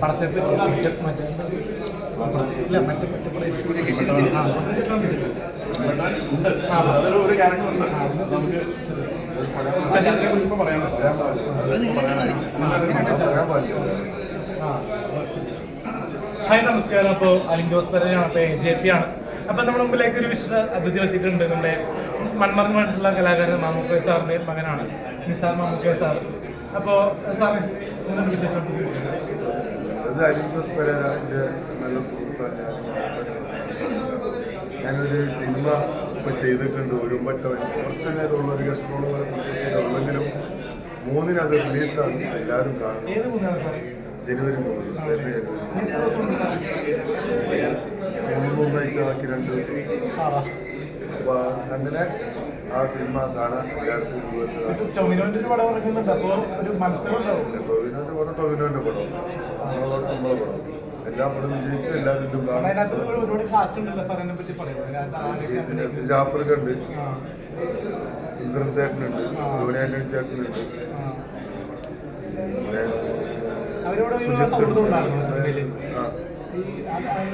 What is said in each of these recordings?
പടത്തെ പറ്റി മറ്റേ മറ്റേ ഇല്ല മറ്റേ മറ്റേ. ഹായ് നമസ്കാരം. അപ്പോൾ അലിംഗ് ദോസ്തരയാണ് അപ്പൊ അപ്പോൾ എ ജെ പി ആണ്. അപ്പോൾ നമ്മുടെ മുമ്പിലേക്ക് ഒരു വിശേഷ അതിഥി എത്തിയിട്ടുണ്ട്. നമ്മുടെ മൺമറന്നുമായിട്ടുള്ള കലാകാരൻ മാമുക്കേ സാറിന്റെ മകനാണ്. നിസാർ മാമുക്കേ സാർ. വിശേഷം ജോസ് നല്ല സുഹൃത്താണ് ഞാൻ ഞാനൊരു സിനിമ ഇപ്പൊ ചെയ്തിട്ടുണ്ട്. ഒരുമ്പട്ടവൻ കുറച്ച് നേരമുള്ള ഒരു ഗസ്ട്രോൾ പോലെ കുറച്ച് ഉള്ളെങ്കിലും മൂന്നിന് അത് റിലീസാണ് എല്ലാവരും സാർ ജനുവരി മൂന്ന്. ജനുവരി മൂന്ന് മൂന്നാഴ്ച ആക്കി രണ്ട് ദിവസം. അപ്പൊ അങ്ങനെ ആ സിനിമ കാണാൻ എല്ലാവർക്കും ഒരു പടം ഇറങ്ങുന്നുണ്ട് അപ്പോൾ ഒരു ടൊവിനോന്റെ പടം ടൊവിനോന്റെ പടം. നമ്മളെ പടം നമ്മളെ പടം. എല്ലാ പടം വിജയിക്കും എല്ലാവരും വീട്ടിലും കാണും. ജാഫർക്ക് ഉണ്ട്. ഇന്ദ്രൻ ചേട്ടനുണ്ട് ധോനിയാന്റണി ചേട്ടനുണ്ട് സുജിത്ത് ആ.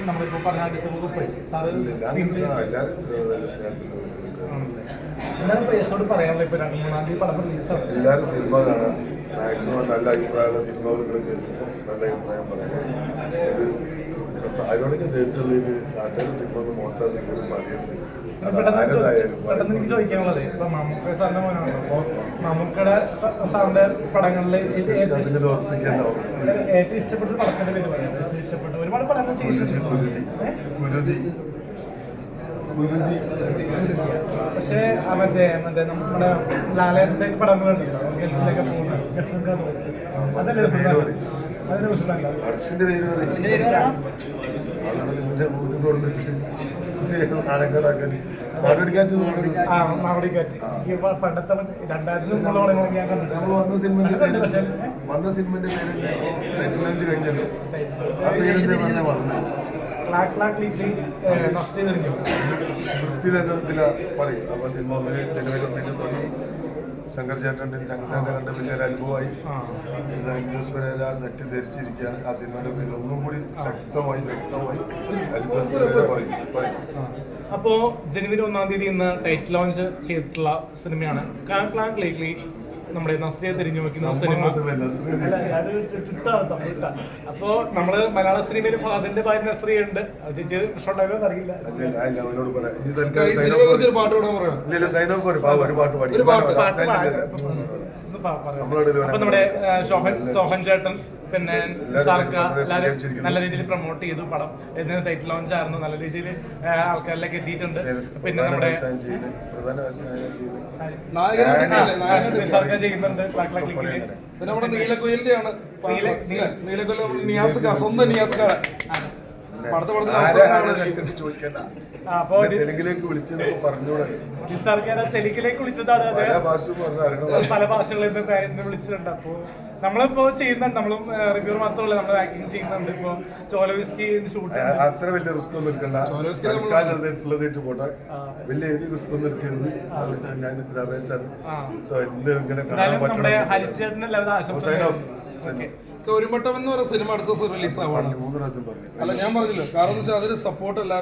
നമ്മളിപ്പോ പറഞ്ഞ ഡിസംബർ എല്ലാവരും നല്ല സ്നേഹത്തിൽ എല്ലാവരും സിനിമ കാണാം. മാക്സിമം നല്ല അഭിപ്രായമുള്ള സിനിമകൾ കേൾക്കുമ്പോൾ നല്ല അഭിപ്രായം പറയാം. ആരോടൊക്കെ ദേശത്തുള്ളിൽ നാട്ടുകാർ സിനിമ ഒന്ന് മോശം പറയുന്നത്. അത് പെട്ടെന്ന് ആരതായാലും ചോ- പെട്ടെന്ന് എനിക്ക് ചോദിക്കാനുള്ളത് ഇപ്പൊ മമ്മൂക്ക സാറിന്റെ മോനാണ്? അപ്പൊ മമ്മൂക്കയുടെ സ- സാറിന്റെ പടങ്ങളിൽ ഇത് ഏറ്റവും അതിന് ഇഷ്ടം- ഓർപ്പിക്കേണ്ട ഓർമ്മ ഏറ്റവും ഇഷ്ടപ്പെട്ട പടത്തിന്റെ പേര് പറയാം. ഏറ്റവും ഇഷ്ടപ്പെട്ട ഒരുപാട് പടങ്ങൾ കുരുതി ചെയ്തിട്ടുണ്ട് പക്ഷേ മറ്റേ മറ്റേ നമ്മുടെ ലാലേട്ടന്റെ പടങ്ങളുണ്ടല്ലോ ഗൾഫിലൊക്കെ പോകുന്ന ഗൾഫിലൊക്കെ ദോസ്ത് അതല്ലേ. അതിനെ നമ്മൾ വന്ന സിനിമന്റെ പേര് വന്ന സിനിമന്റെ പേര് പതിനഞ്ച് കഴിഞ്ഞല്ലോ. ആ പേര് തന്നെ പറഞ്ഞു വൃത്തി തന്നെ ഇതില പറയും. അപ്പൊ സിനിമ ഒന്നിന് ജനുവരി ഒന്നിന് തുടങ്ങി. ശങ്കർ ചേട്ടന്റെ ശങ്കർ കണ്ട വലിയൊരു അനുഭവമായി. അൽജോസ് പെരേര നെറ്റി ധരിച്ചിരിക്കുകയാണ്. ആ സിനിമയുടെ പേര് ഒന്നും കൂടി ശക്തമായി വ്യക്തമായി അൽജോസ് പെരേര പറയും. പറയും. അപ്പോ ജനുവരി ഒന്നാം തീയതി ഇന്ന് ടൈറ്റ് ലോഞ്ച് ചെയ്തിട്ടുള്ള സിനിമയാണ്. ക്ലാക്ക് നമ്മുടെ നസ്രിയെ തിരിഞ്ഞു നോക്കുന്ന സിനിമ. അപ്പോ നമ്മൾ മലയാള സിനിമയിൽ ഫാദറിന്റെ ഭാര്യ നസ്രിയ ഉണ്ട്. ചേച്ചി ഇഷ്ടമുണ്ടാകുമോ അറിയില്ല. പാട്ട് പാട്ട് നമ്മുടെ സോഹൻ സോഹൻ ചേട്ടൻ പിന്നെ എല്ലാവരും നല്ല രീതിയിൽ പ്രൊമോട്ട് ചെയ്തു പടം. ഇതിന് ടൈറ്റിൽ ലോഞ്ച് ആയിരുന്നു. നല്ല രീതിയിൽ ആൾക്കാരിലേക്ക് എത്തിയിട്ടുണ്ട്. പിന്നെ നമ്മുടെ ചെയ്യുന്നുണ്ട്. പിന്നെ നമ്മുടെ നീലക്കുയിലിന്റെ ആണ് നീല- നീല- നീലക്കുയിൽ നിയാസ്ക സ്വന്തം നിയാസ്കാരൻ ചോദിക്കണ്ട. അപ്പോ തെലുങ്കിലേക്ക് വിളിച്ചത് പറഞ്ഞോളെ നിസാർക്കാരെ തെലുങ്കിലേക്ക് വിളിച്ചതാണ് പല ഭാഷകളിൽ നിന്ന് എന്നെ വിളിച്ചിട്ടുണ്ട്. അപ്പോ നമ്മളിപ്പോ ചെയ്യുന്നുണ്ട്. നമ്മളും റിവ്യൂ മാത്രമല്ല നമ്മൾ ആക്ടിങ് ചെയ്യുന്നുണ്ട്. ഇപ്പൊ ചോലവിസ്കി ഷൂട്ട് അത്ര വലിയ റിസ്ക് ഒന്നും എടുക്കണ്ട. അത് പോട്ടെ. വലിയ റിസ്ക് ഒന്നും എടുക്കരുത്. ഞാൻ ആ. ഇന്ന് ഇങ്ങനെ കാണാൻ എന്തായാലും നമ്മുടെ പറ്റണം. ഹരിച്ചേട്ടന് എല്ലാവരും ആശംസ ഒരുമട്ടം എന്ന് പറയുന്ന സിനിമ അടുത്ത ദിവസം റിലീസ് ആവാണ് അല്ല ഞാൻ പറഞ്ഞില്ല? കാരണം വെച്ചാൽ അതിന് സപ്പോർട്ട് എല്ലാവരും